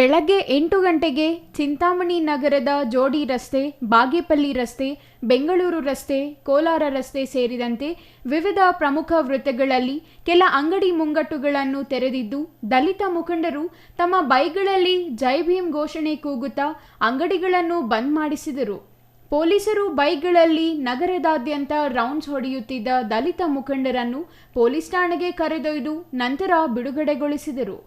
ಬೆಳಗ್ಗೆ ಎಂಟು ಗಂಟೆಗೆ ಚಿಂತಾಮಣಿ ನಗರದ ಜೋಡಿ ರಸ್ತೆ, ಬಾಗೇಪಲ್ಲಿ ರಸ್ತೆ, ಬೆಂಗಳೂರು ರಸ್ತೆ, ಕೋಲಾರ ರಸ್ತೆ ಸೇರಿದಂತೆ ವಿವಿಧ ಪ್ರಮುಖ ವೃತ್ತಗಳಲ್ಲಿ ಕೆಲ ಅಂಗಡಿ ಮುಂಗಟ್ಟುಗಳನ್ನು ತೆರೆದಿದ್ದು, ದಲಿತ ಮುಖಂಡರು ತಮ್ಮ ಬೈಕ್ಗಳಲ್ಲಿ ಜೈ ಭೀಮ್ ಘೋಷಣೆ ಕೂಗುತ್ತಾ ಅಂಗಡಿಗಳನ್ನು ಬಂದ್ ಮಾಡಿಸಿದರು. ಪೊಲೀಸರು ಬೈಕ್ಗಳಲ್ಲಿ ನಗರದಾದ್ಯಂತ ರೌಂಡ್ಸ್ ಹೊಡೆಯುತ್ತಿದ್ದ ದಲಿತ ಮುಖಂಡರನ್ನು ಪೊಲೀಸ್ ಠಾಣೆಗೆ ಕರೆದೊಯ್ದು ನಂತರ ಬಿಡುಗಡೆಗೊಳಿಸಿದರು.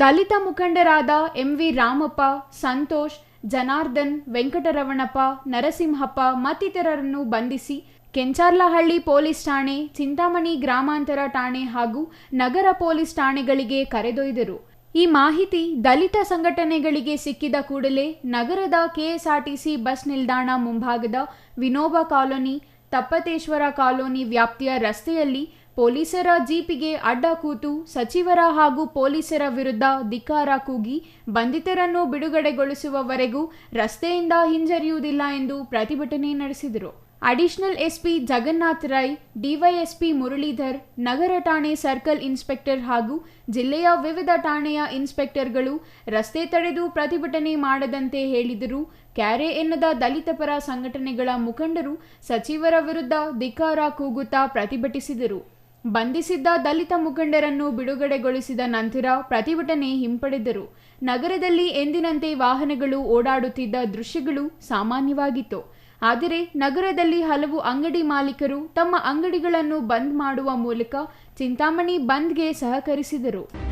ದಲಿತ ಮುಖಂಡರಾದ ಎಂವಿ ರಾಮಪ್ಪ, ಸಂತೋಷ್, ಜನಾರ್ದನ್, ವೆಂಕಟರವಣಪ್ಪ, ನರಸಿಂಹಪ್ಪ ಮತ್ತಿತರರನ್ನು ಬಂಧಿಸಿ ಕೆಂಚಾರ್ಲಹಳ್ಳಿ ಪೊಲೀಸ್ ಠಾಣೆ, ಚಿಂತಾಮಣಿ ಗ್ರಾಮಾಂತರ ಠಾಣೆ ಹಾಗೂ ನಗರ ಪೊಲೀಸ್ ಠಾಣೆಗಳಿಗೆ ಕರೆದೊಯ್ದರು. ಈ ಮಾಹಿತಿ ದಲಿತ ಸಂಘಟನೆಗಳಿಗೆ ಸಿಕ್ಕಿದ ಕೂಡಲೇ ನಗರದ ಕೆಎಸ್ಆರ್ಟಿಸಿ ಬಸ್ ನಿಲ್ದಾಣ ಮುಂಭಾಗದ ವಿನೋಬ ಕಾಲೋನಿ, ತಪ್ಪತೇಶ್ವರ ಕಾಲೋನಿ ವ್ಯಾಪ್ತಿಯ ರಸ್ತೆಯಲ್ಲಿ ಪೊಲೀಸರ ಜೀಪಿಗೆ ಅಡ್ಡ ಕೂತು ಸಚಿವರ ಹಾಗೂ ಪೊಲೀಸರ ವಿರುದ್ಧ ಧಿಕ್ಕಾರ ಕೂಗಿ ಬಂಧಿತರನ್ನು ಬಿಡುಗಡೆಗೊಳಿಸುವವರೆಗೂ ರಸ್ತೆಯಿಂದ ಹಿಂಜರಿಯುವುದಿಲ್ಲ ಎಂದು ಪ್ರತಿಭಟನೆ ನಡೆಸಿದರು. Additional SP Jagannath Rai, DYSP Muralidhar, ನಗರ ಠಾಣೆ ಸರ್ಕಲ್ ಇನ್ಸ್ಪೆಕ್ಟರ್ ಹಾಗೂ ಜಿಲ್ಲೆಯ ವಿವಿಧ ಠಾಣೆಯ ಇನ್ಸ್ಪೆಕ್ಟರ್ಗಳು ರಸ್ತೆ ತಡೆದು ಪ್ರತಿಭಟನೆ ಮಾಡದಂತೆ ಹೇಳಿದರು ಕ್ಯಾರೆ ಎನ್ನದ ದಲಿತ ಪರ ಸಂಘಟನೆಗಳ ಮುಖಂಡರು ಸಚಿವರ ವಿರುದ್ಧ ಧಿಕ್ಕಾರ ಕೂಗುತ್ತಾ ಪ್ರತಿಭಟಿಸಿದರು. ಬಂಧಿಸಿದ್ದ ದಲಿತ ಮುಖಂಡರನ್ನು ಬಿಡುಗಡೆಗೊಳಿಸಿದ ನಂತರ ಪ್ರತಿಭಟನೆ ಹಿಂಪಡೆದರು. ನಗರದಲ್ಲಿ ಎಂದಿನಂತೆ ವಾಹನಗಳು ಓಡಾಡುತ್ತಿದ್ದ ದೃಶ್ಯಗಳು ಸಾಮಾನ್ಯವಾಗಿತ್ತು. ಆದರೆ ನಗರದಲ್ಲಿ ಹಲವು ಅಂಗಡಿ ಮಾಲೀಕರು ತಮ್ಮ ಅಂಗಡಿಗಳನ್ನು ಬಂದ್ ಮಾಡುವ ಮೂಲಕ ಚಿಂತಾಮಣಿ ಬಂದ್ಗೆ ಸಹಕರಿಸಿದರು.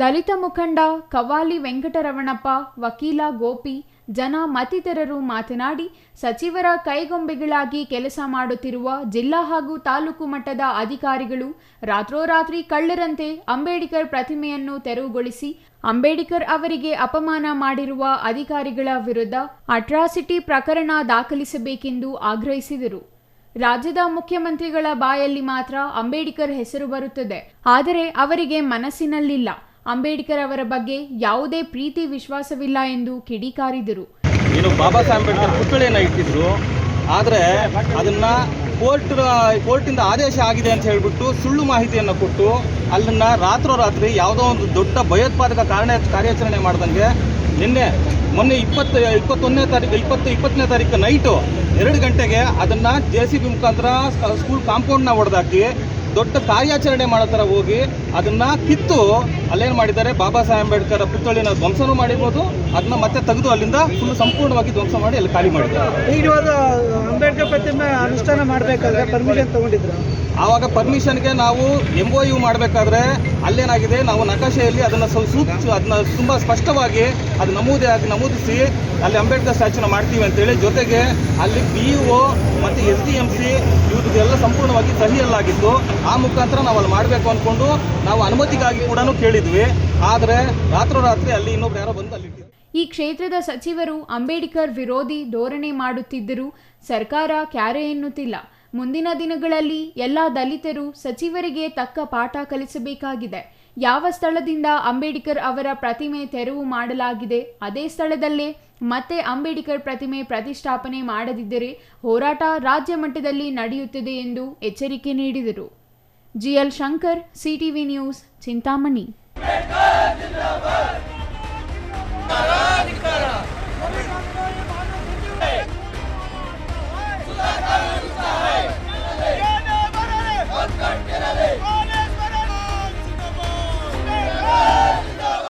ದಲಿತ ಮುಖಂಡ ಕವಾಲಿ ವೆಂಕಟರಮಣಪ್ಪ ವಕೀಲ ಗೋಪಿ, ಜನ ಮತ್ತಿತರರು ಮಾತನಾಡಿ, ಸಚಿವರ ಕೈಗೊಂಬೆಗಳಾಗಿ ಕೆಲಸ ಮಾಡುತ್ತಿರುವ ಜಿಲ್ಲಾ ಹಾಗೂ ತಾಲೂಕು ಮಟ್ಟದ ಅಧಿಕಾರಿಗಳು ರಾತ್ರೋರಾತ್ರಿ ಕಳ್ಳರಂತೆ ಅಂಬೇಡ್ಕರ್ ಪ್ರತಿಮೆಯನ್ನು ತೆರವುಗೊಳಿಸಿ, ಅಂಬೇಡ್ಕರ್ ಅವರಿಗೆ ಅಪಮಾನ ಮಾಡಿರುವ ಅಧಿಕಾರಿಗಳ ವಿರುದ್ಧ ಅಟ್ರಾಸಿಟಿ ಪ್ರಕರಣ ದಾಖಲಿಸಬೇಕೆಂದು ಆಗ್ರಹಿಸಿದರು. ರಾಜ್ಯದ ಮುಖ್ಯಮಂತ್ರಿಗಳ ಬಾಯಲ್ಲಿ ಮಾತ್ರ ಅಂಬೇಡ್ಕರ್ ಹೆಸರು ಬರುತ್ತದೆ. ಆದರೆ ಅವರಿಗೆ ಮನಸ್ಸಿನಲ್ಲಿಲ್ಲ. ಅಂಬೇಡ್ಕರ್ ಅವರ ಬಗ್ಗೆ ಯಾವುದೇ ಪ್ರೀತಿ ವಿಶ್ವಾಸವಿಲ್ಲ ಎಂದು ಕಿಡಿಕಾರಿದರು. ಏನು ಬಾಬಾ ಸಾಹೇಬ್ ಅಂಬೇಡ್ಕರ್ ಪುತ್ಥಳಿಯನ್ನು ಇಟ್ಟಿದ್ರು, ಆದರೆ ಅದನ್ನ ಕೋರ್ಟ್, ಕೋರ್ಟಿಂದ ಆದೇಶ ಆಗಿದೆ ಅಂತ ಹೇಳ್ಬಿಟ್ಟು ಸುಳ್ಳು ಮಾಹಿತಿಯನ್ನು ಕೊಟ್ಟು ಅಲ್ಲನ್ನ ರಾತ್ರೋರಾತ್ರಿ ಯಾವುದೋ ಒಂದು ದೊಡ್ಡ ಭಯೋತ್ಪಾದಕ ಕಾರಣ ಕಾರ್ಯಾಚರಣೆ ಮಾಡ್ದಂಗೆ ನಿನ್ನೆ ಮೊನ್ನೆ ಇಪ್ಪತ್ತು, ಇಪ್ಪತ್ತೊಂದನೇ ತಾರೀಕು, ಇಪ್ಪತ್ತು, ಇಪ್ಪತ್ತನೇ ತಾರೀಕು ನೈಟು ಎರಡು ಗಂಟೆಗೆ ಅದನ್ನು ಜೆ ಸಿ ಬಿ ಮುಖಾಂತರ ಸ್ಕೂಲ್ ಕಾಂಪೌಂಡ್ನ ಹೊಡೆದಾಕಿ ದೊಡ್ಡ ಕಾರ್ಯಾಚರಣೆ ಮಾಡೋ ಥರ ಹೋಗಿ ಅದನ್ನು ಕಿತ್ತು ಅಲ್ಲೇನು ಮಾಡಿದ್ದಾರೆ? ಬಾಬಾ ಸಾಹೇಬ್ ಅಂಬೇಡ್ಕರ್ ಪುತ್ಥಳಿನ ಧ್ವಂಸನೂ ಮಾಡಿರ್ಬೋದು. ಅದನ್ನ ಮತ್ತೆ ತೆಗೆದು ಅಲ್ಲಿಂದ ಫುಲ್ ಸಂಪೂರ್ಣವಾಗಿ ಧ್ವಂಸ ಮಾಡಿ ಅಲ್ಲಿ ಖಾಲಿ ಮಾಡಿದ್ದಾರೆ. ಪ್ರತಿಮೆ ಅನುಷ್ಠಾನ ಮಾಡಬೇಕಾದ್ರೆ ಪರ್ಮಿಷನ್ ತಗೊಂಡಿದ್ರು. ಆವಾಗ ಪರ್ಮಿಷನ್ಗೆ ನಾವು ಎಂ ಒ ಯು ಮಾಡಬೇಕಾದ್ರೆ ಅಲ್ಲೇನಾಗಿದೆ? ನಾವು ನಕಾಶೆಯಲ್ಲಿ ಅದನ್ನು ಸೂಚ ಅದನ್ನ ತುಂಬ ಸ್ಪಷ್ಟವಾಗಿ ಅದು ನಮೂದೆ ಆಗಿ ನಮೂದಿಸಿ ಅಲ್ಲಿ ಅಂಬೇಡ್ಕರ್ ಸ್ಟ್ಯಾಚ್ಯೂನ ಮಾಡ್ತೀವಿ ಅಂತೇಳಿ ಜೊತೆಗೆ ಅಲ್ಲಿ ಬಿ ಒ ಮತ್ತು ಎಸ್ ಡಿ ಎಂ ಸಿ ಇವ್ರದ್ದೆಲ್ಲ ಸಂಪೂರ್ಣವಾಗಿ ಸಹಿಯಲ್ಲಾಗಿತ್ತು. ಆ ಮುಖಾಂತರ ನಾವು ಅಲ್ಲಿ ಮಾಡಬೇಕು ಅಂದ್ಕೊಂಡು ನಾವು ಅನುಮತಿಗಾಗಿ ಕೂಡ ಕೇಳಿದ್ವಿ. ಆದರೆ ರಾತ್ರೋರಾತ್ರಿ ಅಲ್ಲಿ ಇನ್ನೊಬ್ರು ಯಾರೋ ಬಂದು ಅಲ್ಲಿ ಈ ಕ್ಷೇತ್ರದ ಸಚಿವರು ಅಂಬೇಡ್ಕರ್ ವಿರೋಧಿ ಧೋರಣೆ ಮಾಡುತ್ತಿದ್ದರೂ ಸರ್ಕಾರ ಕ್ಯಾರೆ ಎನ್ನುತ್ತಿಲ್ಲ. ಮುಂದಿನ ದಿನಗಳಲ್ಲಿ ಎಲ್ಲ ದಲಿತರು ಸಚಿವರಿಗೆ ತಕ್ಕ ಪಾಠ ಕಲಿಸಬೇಕಾಗಿದೆ. ಯಾವ ಸ್ಥಳದಿಂದ ಅಂಬೇಡ್ಕರ್ ಅವರ ಪ್ರತಿಮೆ ತೆರವು ಮಾಡಲಾಗಿದೆ, ಅದೇ ಸ್ಥಳದಲ್ಲೇ ಮತ್ತೆ ಅಂಬೇಡ್ಕರ್ ಪ್ರತಿಮೆ ಪ್ರತಿಷ್ಠಾಪನೆ ಮಾಡದಿದ್ದರೆ ಹೋರಾಟ ರಾಜ್ಯ ಮಟ್ಟದಲ್ಲಿ ನಡೆಯುತ್ತದೆ ಎಂದು ಎಚ್ಚರಿಕೆ ನೀಡಿದರು. GL Shankar CTV news, Chintamani. Marani